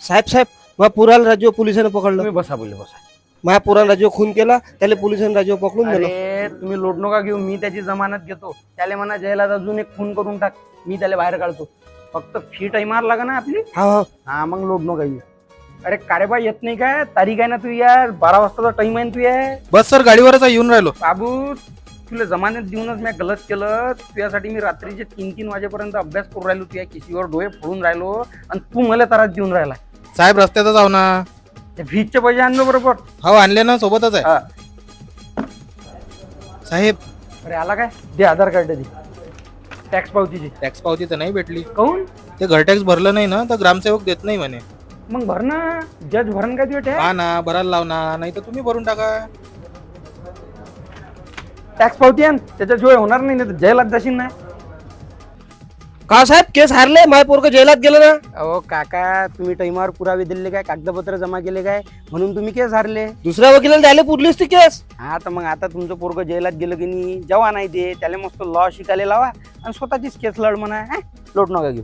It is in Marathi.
साहेब साहेब माझ्या पुराला राज्य पोलिसांनी पकडलं. तुम्ही बसा बोलले बसा. माझ्या पुराला राज्य खून केला त्याला पोलिसांनी राज्य पकडून दिलं. अरे तुम्ही लोट नका घेऊ मी त्याची जमानत घेतो. त्याला म्हणा जयला अजून एक खून करून टाक. मी त्याला बाहेर काढतो. फक्त फी टाइमार लागा ना आपली? हा हा. हा मग लोट नका घेऊ. अरे कारेबाई येत नाही काय? तारीख आहे ना तू यार? बारा वाजताचा टाइम आहे ना तू यार? बस सर गाडीवरच आहे, येऊन राहिलो. बाबू तुला जमान्यात देऊनच मी गलत केलं. तुझ्यासाठी मी रात्रीचे तीन तीन वाजेपर्यंत अभ्यास करून राहिलो. तुझ्या किशीवर डोळे फोडून राहिलो. आणि तू मला त्रास देऊन राहिला. साहेब रस्त्यातच आहो ना. फीजचे पैसे आणलो बरोबर. हो आणले ना सोबतच आहे. हा. साहेब. अरे आला काय? दे आधार कार्ड दे. टॅक्स पावतीची. टॅक्स पावती तर नाही भेटली. काहून ते घर टॅक्स भरलं नाही ना तर ग्रामसेवक देत नाही म्हणे. मग भर ना. जज भरण काय तुझ्या टॅक्स हा ना भरायला लाव ना नाही तर तुम्ही भरून टाका. टॅक्स पावती आण. त्याच्याशिवाय होणार नाही नाही तर जयलाच जाशील नाही का साहेब? केस हारले? माझ्या पोरग जेलात गेलं ना? अहो काका तुम्ही टाइमावर पुरावे दिले काय? कागदपत्र जमा केले काय? म्हणून तुम्ही केस हारले. दुसऱ्या वकिलाला द्यायला पुरलीच ती केस? हा तर मग आता तुमचं पोरग जेलात गेलं की नाही? जेव्हा नाही ते. त्याला मस्त लॉ शिकायला लावा आणि स्वतःचीच केस लढ म्हणा हा? लोट नका घेऊ.